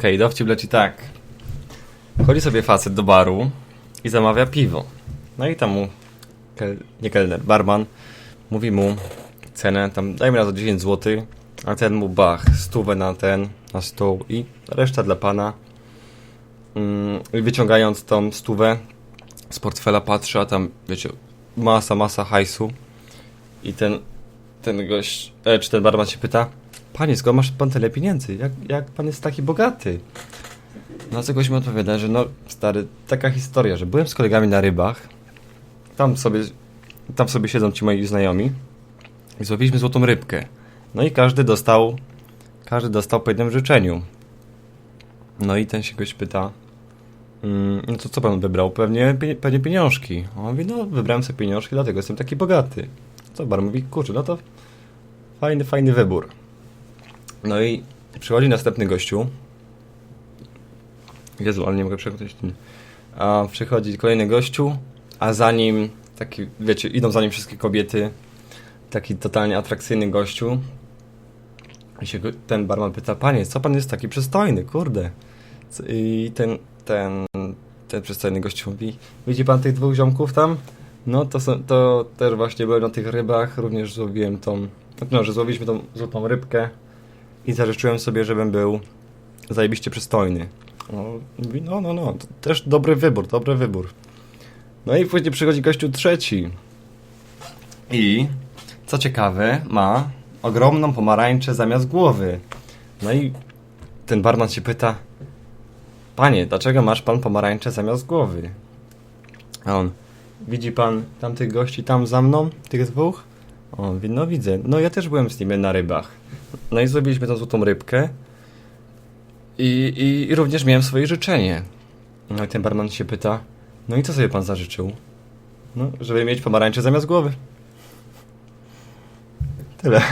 Okej, dowcip leci tak. Chodzi sobie facet do baru i zamawia piwo. No i tam mu, kel, nie kelner, barman, mówi mu cenę, tam dajmy na to 10 zł, a ten mu bach, stówę na ten, na stół i reszta dla pana. I wyciągając tą stówę z portfela patrzy, a tam, wiecie, masa, masa hajsu. I ten, ten gość, e, czy ten barman się pyta, Panie, skąd masz pan tyle pieniędzy? Jak, jak pan jest taki bogaty? No co gość mi odpowiada, że no stary, taka historia, że byłem z kolegami na rybach, tam sobie, tam sobie siedzą ci moi znajomi i złowiliśmy złotą rybkę. No i każdy dostał, każdy dostał po jednym życzeniu. No i ten się goś pyta, mm, no to co pan wybrał? Pewnie, pewnie pieniążki. On mówi, no wybrałem sobie pieniążki, dlatego jestem taki bogaty. Co bar mówi, kurczę, no to fajny, fajny wybór. No i przychodzi następny gościu. Jezu, ale nie mogę przechodzić. A przychodzi kolejny gościu, a za nim taki, wiecie, idą za nim wszystkie kobiety. Taki totalnie atrakcyjny gościu. I się ten barman pyta, panie, co pan jest taki przystojny, kurde. I ten, ten, ten przystojny gościu mówi, widzi pan tych dwóch ziomków tam? No to, są, to też właśnie byłem na tych rybach, również złowiłem tą, no, że złowiliśmy tą złotą rybkę i zażyczyłem sobie, żebym był zajebiście przystojny. No, no, no, no, też dobry wybór, dobry wybór. No i później przychodzi gościu trzeci. I, co ciekawe, ma ogromną pomarańczę zamiast głowy. No i ten barman się pyta, panie, dlaczego masz pan pomarańczę zamiast głowy? A on, widzi pan tamtych gości tam za mną, tych dwóch? On mówi, no widzę, no ja też byłem z nimi na rybach. No i zrobiliśmy tą złotą rybkę. I, i, I również miałem swoje życzenie. No i ten barman się pyta, no i co sobie pan zażyczył? No, żeby mieć pomarańcze zamiast głowy. Tyle.